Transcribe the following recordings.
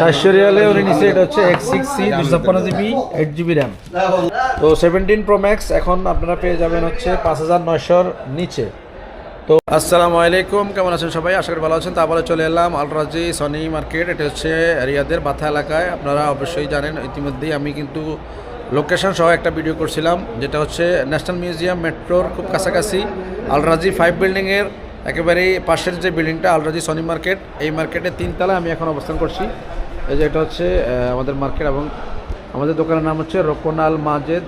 চারশো রিয়ালে উনি নিচে এটা হচ্ছে এক্স সিক্স সি দুশো ছাপ্পান্ন জিবি এইট জিবি র্যাম তো সেভেন্টিন প্রো ম্যাক্স এখন আপনারা পেয়ে যাবেন হচ্ছে পাঁচ হাজার নয়শোর নিচে। তো আসসালামু আলাইকুম কেমন আছেন সবাই? আশা করি ভালো আছেন। তারপরে চলে এলাম আলরাজি সনি মার্কেট এটা হচ্ছে রিয়াদের বাথা এলাকায়। আপনারা অবশ্যই জানেন ইতিমধ্যেই আমি কিন্তু লোকেশন সহ একটা ভিডিও করছিলাম যেটা হচ্ছে ন্যাশনাল মিউজিয়াম মেট্রোর খুব কাছাকাছি আলরাজি ফাইভ বিল্ডিংয়ের একেবারেই পাশের যে বিল্ডিংটা, আলরাজি সনি মার্কেট, এই মার্কেটের তিনতলায় আমি এখন অবস্থান করছি। এই যে এটা হচ্ছে আমাদের মার্কেট এবং আমাদের দোকানের নাম হচ্ছে রোকনাল মাজেদ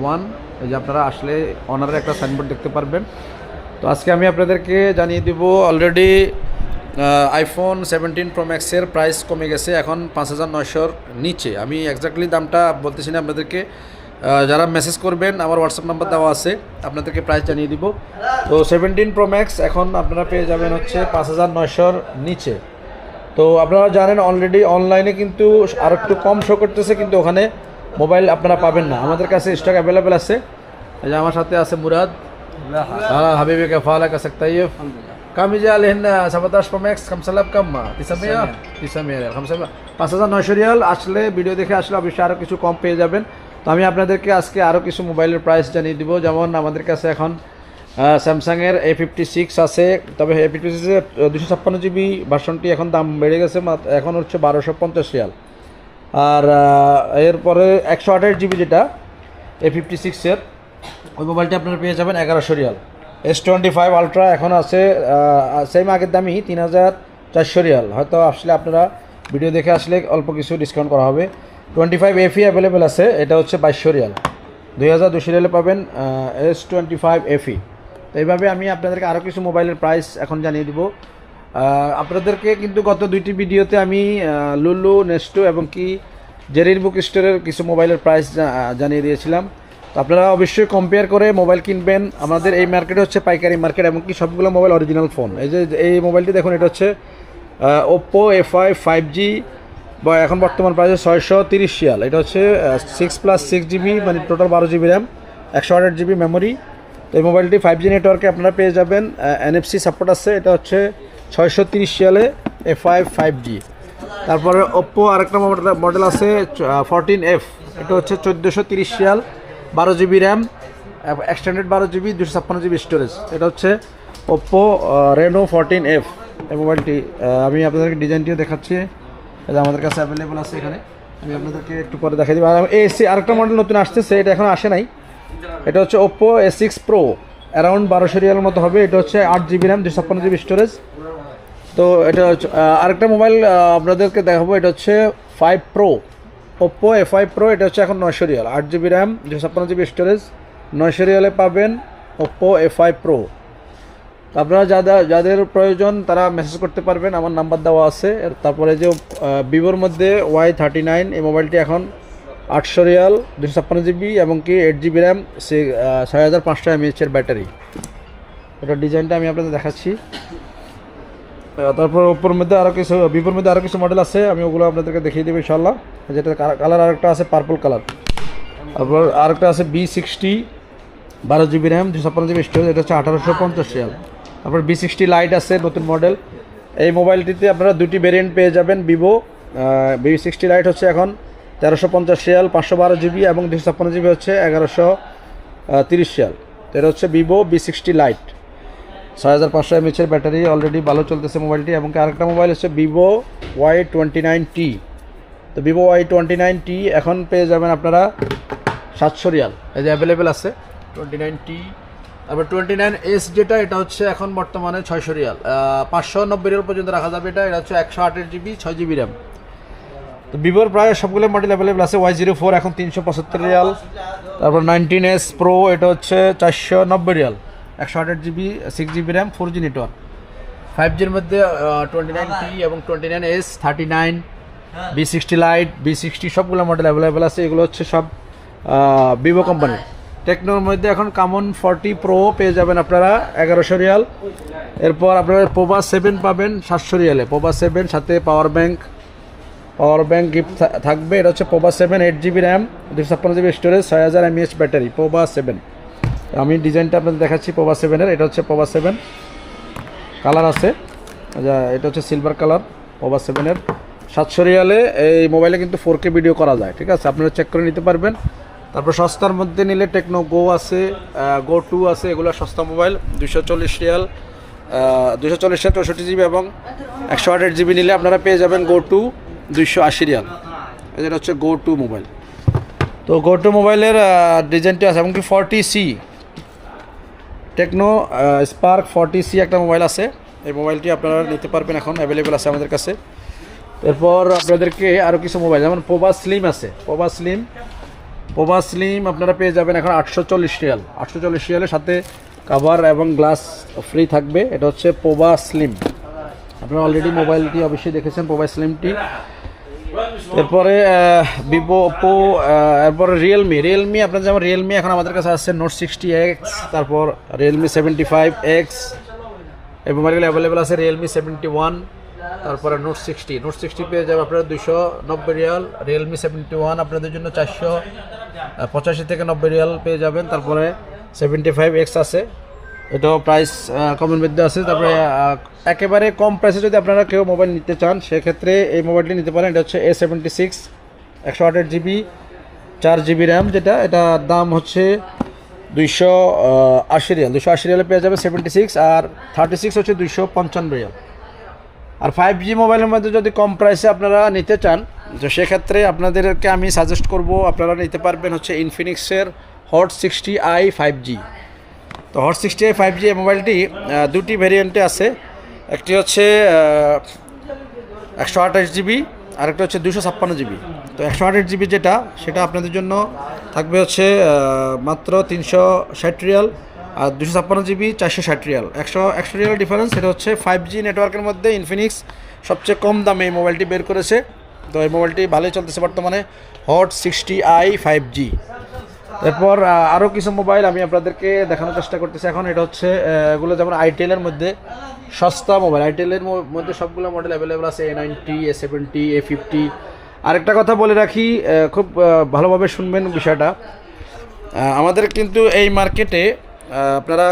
ওয়ান। এই যে আপনারা আসলে অনারের একটা সাইনবোর্ড দেখতে পারবেন। তো আজকে আমি আপনাদেরকে জানিয়ে দিব অলরেডি আইফোন সেভেন্টিন প্রো ম্যাক্সের প্রাইস কমে গেছে এখন পাঁচ হাজার নয়শোর নিচে। আমি এক্স্যাক্টলি দামটা বলতেছি না আপনাদেরকে। যারা মেসেজ করবেন আমার হোয়াটসঅ্যাপ নাম্বার দেওয়া আছে আপনাদেরকে প্রাইস জানিয়ে দিব। তো সেভেন্টিন প্রো ম্যাক্স এখন আপনারা পেয়ে যাবেন হচ্ছে পাঁচ হাজার নয়শোর নিচে। তো আপনারা জানেন অলরেডি অনলাইনে কিন্তু আর একটু কম শো করতেছে কিন্তু ওখানে মোবাইল আপনারা পাবেন না। আমাদের কাছে স্টক অ্যাভেলেবেল আছে। এই যে আমার সাথে আছে মুরাদ। হ্যাঁ হাবিবি কে ফালা কা সকতা ইয়ে কামি যে আলহিন সাবাতাশ প্রো ম্যাক্স খামসালাব কাম্মা। তিসামিয়া? তিসামিয়া। খামসালাব। পাঁচ হাজার নয়শো রিয়াল আসলে ভিডিও দেখে আসলে অবশ্যই আরও কিছু কম পেয়ে যাবেন। তো আমি আপনাদেরকে আজকে আরও কিছু মোবাইলের প্রাইস জানিয়ে দিব। যেমন আমাদের কাছে এখন স্যামসাংয়ের এ ফিফটি সিক্স আছে, তবে এ ফিফটি সিক্সের দুশো ছাপ্পান্ন জিবি ভার্সনটি এখন দাম বেড়ে গেছে এখন হচ্ছে বারোশো পঞ্চাশ রিয়াল। আর এরপরে একশো আঠাশ জিবি যেটা এ ফিফটি সিক্সের ওই মোবাইলটি আপনারা পেয়ে যাবেন এগারোশো রিয়াল। এস টোয়েন্টি ফাইভ আলট্রা এখন আছে সেম আগের দামই তিন হাজার চারশো রিয়াল। হয়তো আসলে আপনারা ভিডিও দেখে আসলে অল্প কিছু ডিসকাউন্ট করা হবে। টোয়েন্টি ফাইভ এফি অ্যাভেলেবেল আছে, এটা হচ্ছে বাইশশো রিয়াল। দুই হাজার দুশো রিয়ালে পাবেন এস টোয়েন্টি ফাইভ এফি তো এইভাবে আমি আপনাদেরকে আরও কিছু মোবাইলের প্রাইস এখন জানিয়ে দিব। আপনাদেরকে কিন্তু গত দুইটি ভিডিওতে আমি লুলু নেস্টো এবং কি জেরির বুক স্টোরের কিছু মোবাইলের প্রাইস জানিয়ে দিয়েছিলাম। তো আপনারা অবশ্যই কম্পেয়ার করে মোবাইল কিনবেন। আমাদের এই মার্কেট হচ্ছে পাইকারি মার্কেট এবং কি সবগুলো মোবাইল অরিজিনাল ফোন এই যে, এই মোবাইলটি দেখুন, এটা হচ্ছে Oppo F I five G এখন বর্তমান প্রাইসে ছয়শো তিরিশ শিয়াল এটা হচ্ছে সিক্স প্লাস সিক্স জিবি মানে টোটাল বারো জিবি র্যাম একশো আট জিবি মেমোরি তো এই মোবাইলটি ফাইভ জি নেটওয়ার্কে আপনারা পেয়ে যাবেন এনএফসি সাপোর্ট আছে। এটা হচ্ছে ছয়শো তিরিশ শিয়ালে এফ আই ফাইভ জি তারপরে ওপ্পো আরেকটা মডেল আছে ফোরটিন এফ এটা হচ্ছে চোদ্দোশো তিরিশ শিয়াল বারো জিবি র্যাম এক্সটেন্ডেড বারো জিবি দুশো ছাপ্পান্ন জিবি স্টোরেজ এটা হচ্ছে ওপ্পো রেনো ফোরটিন এফ এই মোবাইলটি আমি আপনাদেরকে ডিজাইনটিও দেখাচ্ছি। এটা আমাদের কাছে অ্যাভেলেবল আছে এখানে। আমি আপনাদেরকে একটু পরে দেখাই দিব। আর এসি আরেকটা মডেল নতুন আসতেছে, এটা এখন আসে নাই। এটা হচ্ছে Oppo A six pro around বারোশো রিয়ালের মতো হবে। এটা হচ্ছে আট জিবি র্যাম দুশো ছাপ্পান্ন জিবি স্টোরেজ তো এটা হচ্ছে আরেকটা মোবাইল আপনাদেরকে দেখাবো। এটা হচ্ছে five pro Oppo A five pro এটা হচ্ছে এখন নয়শো রিয়াল। আট জিবি র্যাম দুশো ছাপ্পান্ন জিবি স্টোরেজ নয়শো রিয়ালে পাবেন ওপ্পো এ ফাইভ প্রো আপনারা যাদের যাদের প্রয়োজন তারা মেসেজ করতে পারবেন, আমার নাম্বার দেওয়া আছে। তারপরে যে ভিভোর মধ্যে ওয়াই থার্টি নাইন এই মোবাইলটি এখন আটশো রিয়াল, দুশো ছাপ্পান্ন জিবি এবং কি এইট জিবি র্যাম সে ছয় হাজার পাঁচশো ব্যাটারি এটা ডিজাইনটা আমি আপনাদের দেখাচ্ছি। তারপর ওপোর মধ্যে আরও কিছু ভিভোর মধ্যে আরও কিছু মডেল আছে, আমি ওগুলো আপনাদেরকে দেখিয়ে দেবো ইনশাল্লাহ যেটা কালার আরেকটা আছে পার্পল কালার তারপর আরেকটা আছে বি সিক্সটি বারো জিবি র্যাম দুশো ছাপ্পান্ন জিবি স্টোরেজ এটা হচ্ছে আঠারোশো পঞ্চাশ রিয়াল। তারপর বি সিক্সটি লাইট আছে, নতুন মডেল এই মোবাইলটিতে আপনারা দুটি ভেরিয়েন্ট পেয়ে যাবেন ভিভো বি সিক্সটি লাইট হচ্ছে এখন তেরোশো পঞ্চাশ রিয়াল, পাঁচশো বারো জিবি এবং দুশো ছাপ্পান্ন জিবি হচ্ছে এগারোশো তিরিশ রিয়াল। তো এটা হচ্ছে ভিভো বি সিক্সটি লাইট ছয় হাজার পাঁচশো এমএচের ব্যাটারি অলরেডি ভালো চলতেছে মোবাইলটি এবং আরেকটা মোবাইল হচ্ছে Vivo Y twenty nine T তো Vivo Y twenty nine T এখন পেয়ে যাবেন আপনারা সাতশো রিয়াল। এই যে অ্যাভেলেবেল আছে টোয়েন্টি নাইন টি তারপর টোয়েন্টি নাইন এস যেটা, এটা হচ্ছে এখন বর্তমানে ছয়শো রিয়াল। পাঁচশো নব্বই রিয়াল পর্যন্ত রাখা যাবে এটা এটা হচ্ছে একশো আটের জিবি ছয় জিবি র্যাম তো ভিভোর প্রায় সবগুলো মডেল অ্যাভেলেবেল আছে ওয়াই জিরো ফোর এখন তিনশো পঁচাত্তর রিয়াল। তারপর নাইনটিন এস প্রো এটা হচ্ছে চারশো নব্বই রিয়াল। একশো আঠাশ GB six GB RAM four G network five জির মধ্যে টোয়েন্টি নাইন টি এবং twenty nine S thirty nine B sixty lite B sixty সবগুলো মডেল অ্যাভেলেবেল আছে। এগুলো হচ্ছে সব ভিভো কোম্পানির টেকনোর মধ্যে এখন কামন ফর্টি প্রো পেয়ে যাবেন আপনারা, এগারোশো রিয়াল। এরপর আপনারা পোবা সেভেন পাবেন, সাতশো রিয়ালে। পোবা সেভেন সাথে power bank power bank gift থাকবে, এটা হচ্ছে Pova seven eight GB RAM দুশো ছাপ্পান্ন জিবি স্টোরেজ ছয় হাজার এমএএচ ব্যাটারি পোবা সেভেন আমি ডিজাইনটা আপনাদের দেখাচ্ছি পোবা সেভেনের এটা হচ্ছে পোবা সেভেন কালার আছে। যা এটা হচ্ছে সিলভার কালার ওভার সেভেনের সাতশো রিয়ালে এই মোবাইলে কিন্তু ফোর ভিডিও করা যায়, ঠিক আছে? আপনারা চেক করে নিতে পারবেন। তারপর সস্তার মধ্যে নিলে টেকনো গো আছে গো টু আছে, এগুলো সস্তা মোবাইল দুশো চল্লিশ রিয়াল দুশো চল্লিশ রিয়াল, চৌষট্টি জিবি এবং একশো আঠাশ জিবি নিলে আপনারা পেয়ে যাবেন গো টু, দুইশো আশি রিয়াল। এটা হচ্ছে গো টু মোবাইল। তো গো টু মোবাইলের ডিজাইনটি আছে, এমনকি forty C. Tecno Spark forty C একটা মোবাইল আছে। এই মোবাইলটি আপনারা নিতে পারবেন এখন অ্যাভেলেবেল আছে আমাদের কাছে। এরপর আপনাদেরকে আরও কিছু মোবাইল, যেমন পোবা স্লিম আছে। পোবা স্লিম পোবা স্লিম আপনারা পেয়ে যাবেন এখন আটশো চল্লিশ রিয়াল। আটশো চল্লিশ রিয়ালের সাথে কাভার এবং গ্লাস ফ্রি থাকবে। এটা হচ্ছে পোবা স্লিম। আপনারা অলরেডি মোবাইলটি অবশ্যই দেখেছেন, পোবা স্লিমটি। এরপরে ভিভো ওপো এরপরে রিয়েলমি। রিয়েলমি, আপনার যেমন রিয়েলমি এখন আমাদের কাছে আসছে নোট সিক্সটি এক্স তারপর রিয়েলমি সেভেন্টি ফাইভ এক্স এই মোবাইলগুলো অ্যাভেলেবেল আছে রিয়েলমি সেভেন্টি ওয়ান তারপরে নোট সিক্সটি নোট সিক্সটি পেয়ে যাবে আপনারা দুশো নব্বই রিয়াল, রিয়েলমি সেভেন্টি ওয়ান আপনাদের জন্য চারশো পঁচাশি থেকে নব্বই রিয়াল পেয়ে যাবেন। তারপরে সেভেন্টি ফাইভ এক্স আছে। এটাও প্রাইস কমের মধ্যে আছে। তারপরে একেবারে কম প্রাইসে যদি আপনারা কেউ মোবাইল নিতে চান, সেক্ষেত্রে এই মোবাইলটি নিতে পারেন। এটা হচ্ছে এ সেভেন্টি সিক্স একশো আঠাশ জিবি চার জিবি র্যাম যেটা। এটার দাম হচ্ছে দুইশো আশি রিয়াল। দুশো আশি রিয়ালে পেয়ে যাবে সেভেন্টি সিক্স আর থার্টি সিক্স হচ্ছে দুইশো পঞ্চান্ন রিয়াল। আর ফাইভ জি মোবাইলের মধ্যে যদি কম প্রাইসে আপনারা নিতে চান, তো সেক্ষেত্রে আপনাদেরকে আমি সাজেস্ট করব, আপনারা নিতে পারবেন হচ্ছে ইনফিনিক্সের hot sixty I five G তো hot sixty I five G মোবাইলটি দুটি ভেরিয়েন্টে আছে। একটি হচ্ছে একশো আঠাশ জিবি, আর আরেকটা হচ্ছে দুশো ছাপ্পান্ন জিবি। তো একশো আঠাশ জিবি যেটা, সেটা আপনাদের জন্য থাকবে হচ্ছে মাত্র তিনশো ষাট রিয়াল। আর দুশো ছাপ্পান্ন জিবি চারশো ষাট রিয়াল। একশো একশো রিয়াল ডিফারেন্স সেটা হচ্ছে ফাইভ জি নেটওয়ার্কের মধ্যে ইনফিনিক্স সবচেয়ে কম দামে এই মোবাইলটি বের করেছে। তো এই মোবাইলটি ভালোই চলতেছে বর্তমানে hot sixty I five G এরপর আরও কিছু মোবাইল আমি আপনাদেরকে দেখানোর চেষ্টা করতেছি এখন। এটা হচ্ছে এগুলো যেমন আইটেলের মধ্যে সস্তা মোবাইল আইটেলের মধ্যে সবগুলো মডেল অ্যাভেলেবেল আছে A ninety A seventy A fifty আরেকটা কথা বলে রাখি খুব ভালোভাবে শুনবেন বিষয়টা। আমাদের কিন্তু এই মার্কেটে আপনারা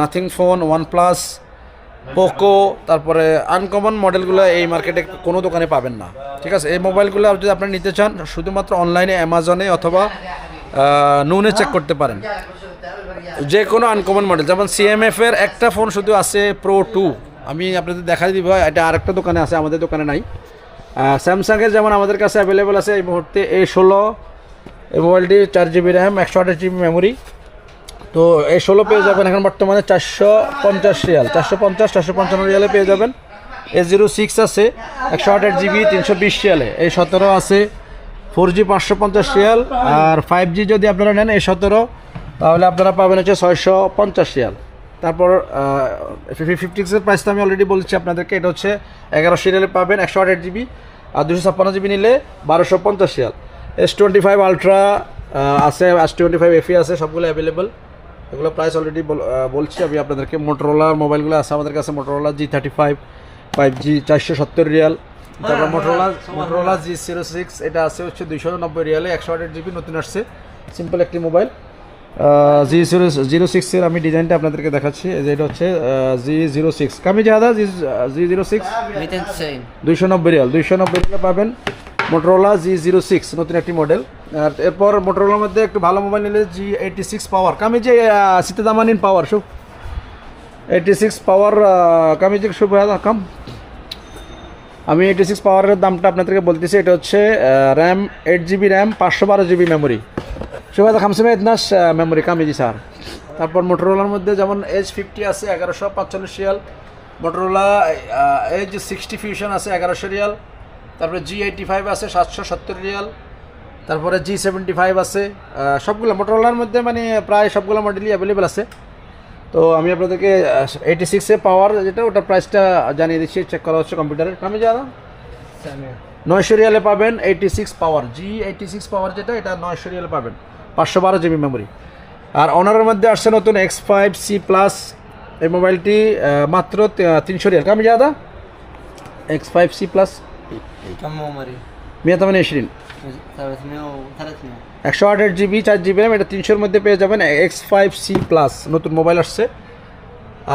Nothing phone OnePlus Poco তারপরে আনকমন মডেলগুলো এই মার্কেটে কোনো দোকানে পাবেন না। ঠিক আছে? এই মোবাইলগুলো যদি আপনি নিতে চান, শুধুমাত্র অনলাইনে অ্যামাজনে অথবা নুনে চেক করতে পারেন। যে কোনো আনকমন মডেল যেমন সিএমএফ এর একটা ফোন শুধু আছে প্রো টু আমি আপনাদের দেখাই দিব, এটা আরেকটা দোকানে আছে, আমাদের দোকানে নাই। স্যামসাংয়ের যেমন আমাদের কাছে অ্যাভেলেবেল আছে এই মুহূর্তে এ ষোলো, এই মোবাইলটি চার জিবি র্যাম একশো আঠাশ জিবি মেমোরি তো এই ষোলো পেয়ে যাবেন এখন বর্তমানে চারশো পঞ্চাশ রিয়াল। চারশো পঞ্চাশ চারশো পঞ্চান্ন রিয়ালে পেয়ে যাবেন। এ জিরো সিক্স আছে একশো আঠাশ জিবি তিনশো বিশ রিয়ালে। এই সতেরো আছে ফোর জি পাঁচশো পঞ্চাশ রিয়াল। আর ফাইভ জি যদি আপনারা নেন এই সতেরো তাহলে আপনারা পাবেন হচ্ছে ছয়শো পঞ্চাশ রিয়াল। তারপর ফিফটি সিক্সের প্রাইসটা আমি অলরেডি বলছি আপনাদেরকে এটা হচ্ছে এগারোশো রিয়ালে পাবেন একশো আঠাশ জিবি। আর দুশো ছাপ্পান্ন জিবি নিলে বারোশো পঞ্চাশ রিয়াল। এস টোয়েন্টি ফাইভ আলট্রা আছে এস টোয়েন্টি ফাইভ এফি আছে সবগুলো অ্যাভেলেবল এগুলো প্রাইস অলরেডি বলছি আমি আপনাদেরকে। মোটরোলার মোবাইলগুলো আছে আমাদের কাছে Motorola G thirty five five G চারশো সত্তর রিয়াল। তারপর Motorola Motorola G zero six এটা আছে হচ্ছে দুইশো নব্বই রিয়ালে একশো আঠাশ জিবি নতুন আসছে। সিম্পল একটি মোবাইল জি জিরো জিরো সিক্সের আমি ডিজাইনটা আপনাদেরকে দেখাচ্ছি। এই যে এটা হচ্ছে জি জিরো সিক্স কামি জাহাদা জি জি জিরো সিক্স দুইশো নব্বই রিয়াল। দুইশো নব্বই রিয়ালে পাবেন মোটরোলা জি জিরো সিক্স নতুন একটি মডেল আর এরপর মোটরোলার মধ্যে একটু ভালো মোবাইল নিলে জি এইটি সিক্স পাওয়ার কামি যে সিতেদামানিন পাওয়ার শুভ এইটি সিক্স পাওয়ার কামি যে শুভ কাম আমি এইটি সিক্স পাওয়ারের দামটা আপনাদেরকে বলতেছি, এটা হচ্ছে র্যাম এইট জিবি র্যাম পাঁচশো বারো জিবি মেমোরি শুভ খামসেমে ইতনাস মেমোরি কামি জি স্যার তারপর মোটরোলার মধ্যে যেমন এইচ ফিফটি আছে, এগারোশো পাঁচচল্লিশ রিয়াল মোটরোলা এইচ সিক্সটি ফিউশন আছে, এগারোশো রিয়াল তারপরে জি এইটি ফাইভ আছে, সাতশো সত্তর রিয়াল তারপরে জি সেভেন্টি ফাইভ আছে সবগুলো মোটরোলার মধ্যে মানে প্রায় সবগুলো মডেলই অ্যাভেলেবেল আছে। তো আমি আপনাদেরকে এইটি সিক্সে পাওয়ার যেটা ওটা প্রাইসটা জানিয়ে দিচ্ছি চেক করা হচ্ছে কম্পিউটারে আমি জানা নয়শো রিয়ালে পাবেন এইটি সিক্স পাওয়ার জি এইটি সিক্স পাওয়ার যেটা এটা নয়শো রিয়ালে পাবেন পাঁচশো বারো জিবি মেমোরি আর অনারের মধ্যে আসছে নতুন এক্স ফাইভ সি প্লাস এই মোবাইলটি মাত্র তিনশো রিয়াল। কামি জাদা এক্স ফাইভ সি প্লাস বিরানব্বই এসরিন একশো আঠাশ জিবি চার জিবি র্যাম এটা তিনশোর মধ্যে পেয়ে যাবেন এক্স ফাইভ সি প্লাস নতুন মোবাইল আসছে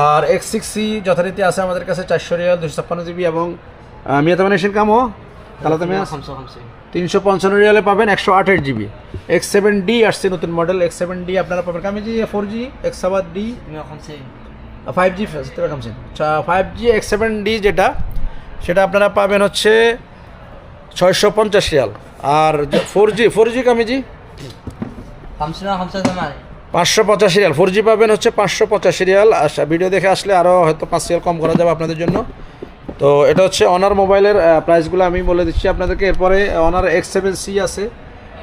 আর এক্স সিক্স সি যথারীতি আছে আমাদের কাছে চারশো রিয়াল দুশো ছাপ্পান্ন জিবি এবং মিয়াতামান এশিয়ান কামও কালাতামে তিনশো পঞ্চান্ন রিয়ালে পাবেন একশো আঠাশ জিবি এক্স সেভেন ডি আসছে নতুন মডেল এক্স সেভেন ডি আপনারা পাবেন কামে G four G X সাবাদ D five G five G X seven D যেটা সেটা আপনারা পাবেন হচ্ছে ছয়শো পঞ্চাশ রিয়াল। আর ফোর জি? ফোর জি কামিজি পাঁচশো পঁচাশি রিয়াল। ফোর জি পাবেন হচ্ছে পাঁচশো পঁচাশি রিয়াল। আচ্ছা, ভিডিও দেখে আসলে আরও হয়তো পাঁচ রিয়াল কম করা যাবে আপনাদের জন্য। তো এটা হচ্ছে অনার মোবাইলের প্রাইসগুলো আমি বলে দিচ্ছি আপনাদেরকে। এরপরে অনার এক্স সেভেন সি আছে।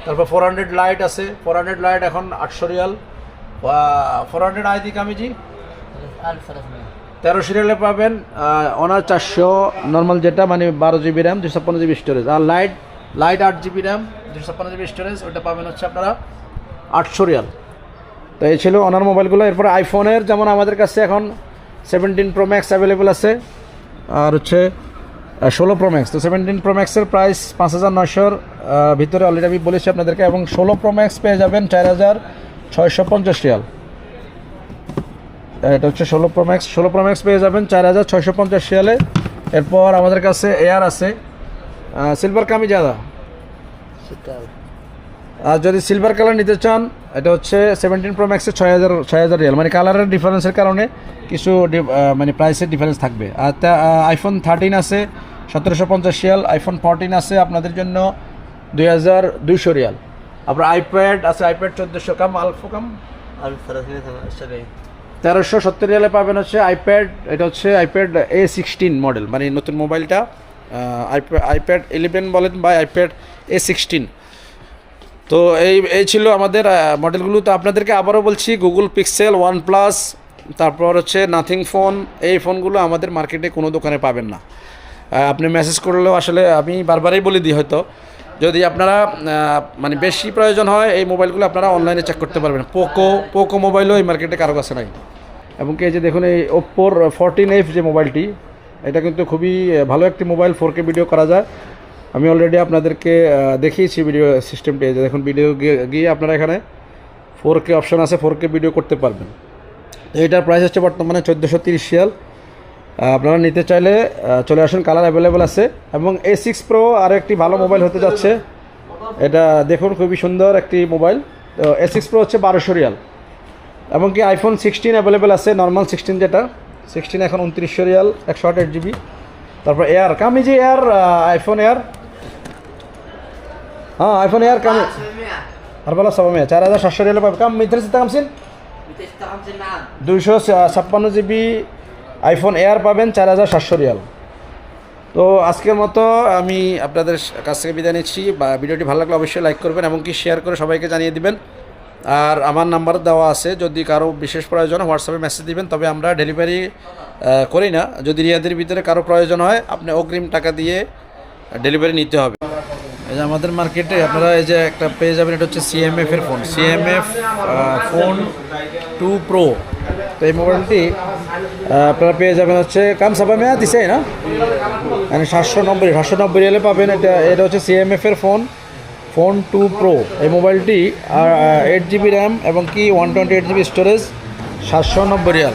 তারপর ফোর হান্ড্রেড লাইট আছে। ফোর হান্ড্রেড লাইট এখন আটশো রিয়াল। ফোর হান্ড্রেড আই দি কামিজি তেরো সিরিয়ালে পাবেন অনার চারশো নর্মাল যেটা মানে বারো জিবি র্যাম দুশো ছাপ্পান্ন জিবি স্টোরেজ আর লাইট লাইট আট জিবি র্যাম দুশো ছাপ্পান্ন জিবি স্টোরেজ ওটা পাবেন হচ্ছে আপনারা আটশো রিয়াল। তো এই ছিল অনার মোবাইলগুলো। এরপর আইফোনের যেমন আমাদের কাছে এখন সেভেন্টিন প্রো ম্যাক্স অ্যাভেলেবেল আছে, আর হচ্ছে ষোলো প্রো ম্যাক্স তো সেভেন্টিন প্রো ম্যাক্সের প্রাইস পাঁচ হাজার নয়শোর ভিতরে অলরেডি আমি বলেছি আপনাদেরকে, এবং ষোলো প্রো ম্যাক্স পেয়ে যাবেন চার হাজার ছয়শো পঞ্চাশ রিয়াল। এটা হচ্ছে ষোলো প্রো ম্যাক্স ষোলো প্রো ম্যাক্স পেয়ে যাবেন চার হাজার ছয়শো পঞ্চাশ রিয়ালে। এরপর আমাদের কাছে এয়ার আছে। সিলভার কামি জাদা আর যদি সিলভার কালার নিতে চান এটা হচ্ছে সেভেন্টিন প্রো ম্যাক্সের ছয় হাজার ছয় হাজার রিয়াল। মানে কালারের ডিফারেন্সের কারণে কিছু মানে প্রাইসের ডিফারেন্স থাকবে। আর তা আইফোন থার্টিন আছে সতেরোশো পঞ্চাশ রিয়াল। আইফোন ফোরটিন আছে আপনাদের জন্য দুই হাজার দুইশো রিয়াল। আপনার আইপ্যাড আছে আইপ্যাড চোদ্দোশো কাম আলফো কাম? 1378 তেরোশো সত্তর রিয়ালে পাবেন হচ্ছে আইপ্যাড এটা হচ্ছে আইপ্যাড এ সিক্সটিন মডেল মানে নতুন মোবাইলটা আইপ্যাড ইলেভেন বলেন বা আইপ্যাড এ সিক্সটিন তো এই এই ছিল আমাদের মডেলগুলো তো আপনাদেরকে আবারও বলছি গুগল পিক্সেল ওয়ান প্লাস তারপর হচ্ছে নাথিং ফোন এই ফোনগুলো আমাদের মার্কেটে কোনো দোকানে পাবেন না। আপনি মেসেজ করলেও আসলে আমি বারবারই বলে দিই হয়তো, যদি আপনারা মানে বেশি প্রয়োজন হয়, এই মোবাইলগুলো আপনারা অনলাইনে চেক করতে পারবেন। পোকো পোকো মোবাইলও এই মার্কেটে কারও কাছে নাই। এবং কি এই যে দেখুন, এই ওপ্পোর ফোরটিন এফ যে মোবাইলটি, এটা কিন্তু খুবই ভালো একটি মোবাইল ফোর ভিডিও করা যায়। আমি অলরেডি আপনাদেরকে দেখিয়েছি ভিডিও সিস্টেমটি যে দেখুন ভিডিও গিয়ে- গিয়ে আপনারা এখানে ফোর কে অপশন আছে ফোর কে ভিডিও করতে পারবেন। তো এটার প্রাইস হচ্ছে বর্তমানে চোদ্দোশো তিরিশ শিয়াল আপনারা নিতে চাইলে চলে আসুন কালার অ্যাভেলেবেল আছে। এবং এ সিক্স প্রো আরও একটি ভালো মোবাইল হতে যাচ্ছে। এটা দেখুন, খুবই সুন্দর একটি মোবাইল। তো এ সিক্স প্রো হচ্ছে বারোশো রিয়াল। এমনকি আইফোন সিক্সটিন অ্যাভেলেবেল আছে নর্মাল সিক্সটিন যেটা। সিক্সটিন এখন উনত্রিশশো রিয়াল একশো আট জিবি তারপর এয়ার কামি যে এয়ার আইফোন এয়ার হ্যাঁ আইফোন এয়ার কামি। আর বলো সব মেয়ে চার হাজার সাতশো রিয়াল পাবে। কাম মিত্রে সিতা কামসিন দুইশো ছাপ্পান্ন জিবি আইফোন এয়ার পাবেন চার হাজার সাতশো রিয়াল। তো আজকের মতো আমি আপনাদের কাছ থেকে বিদায় নিচ্ছি। বা ভিডিওটি ভালো লাগলে অবশ্যই লাইক করবেন এমনকি শেয়ার করে সবাইকে জানিয়ে দিবেন। আর আমার নাম্বার দেওয়া আছে, যদি কারও বিশেষ প্রয়োজন হোয়াটসঅ্যাপে মেসেজ দিবেন, তবে আমরা ডেলিভারি করি না। যদি রিয়াদের ভিতরে কারও প্রয়োজন হয়, আপনি অগ্রিম টাকা দিয়ে ডেলিভারি নিতে হবে। এই যে আমাদের মার্কেটে আপনারা এই যে একটা পেয়ে যাবেন, এটা হচ্ছে সিএমএফ এর phone CMF phone two Pro তো এই মোবাইলটি আপনারা পেয়ে যাবেন হচ্ছে, কাম সাবা মেয়া দিছে, না? মানে সাতশো নব্বই সাতশো নব্বই রিয়ালে পাবেন, এটা এটা হচ্ছে সিএমএফ এর ফোন ফোন টু প্রো। এই মোবাইলটি এইট জিবি র্যাম এবং কি one twenty eight GB storage সাতশো নব্বই রিয়াল।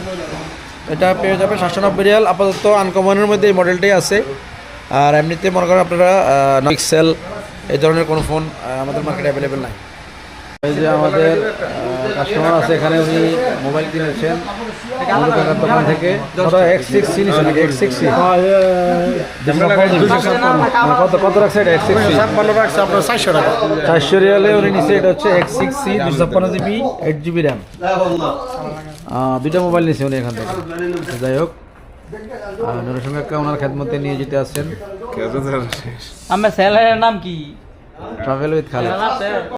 এটা পেয়ে যাবে সাতশো নব্বই রিয়াল। আপাতত আনকমনের মধ্যে এই মডেলটাই আছে। আর এমনিতে মনে করেন আপনারা পিক্সেল এই ধরনের কোনো ফোন আমাদের মার্কেটে অ্যাভেলেবেল নাই। এই যে আমাদের কাস্টমার আছে এখানে উনি মোবাইল কিনেছেন কাকার দোকান থেকে। এক্স সিক্স সি নিচ্ছেন এক্স সিক্স সি কত? কত? রাখছে এটা? এক্স সিক্স সি চারশো রিয়ালে উনি নিচ্ছে এটা হচ্ছে এক্স সিক্স সি দুশো ছাপ্পান্ন জিবি এইট জিবি র্যাম দুইটা মোবাইল নিচ্ছে উনি এখান থেকে। যাই হোক নুরের সঙ্গে ওনার খেদমতে নিয়ে যেতে আসছেন আমার নাম কি? Travel with Khaled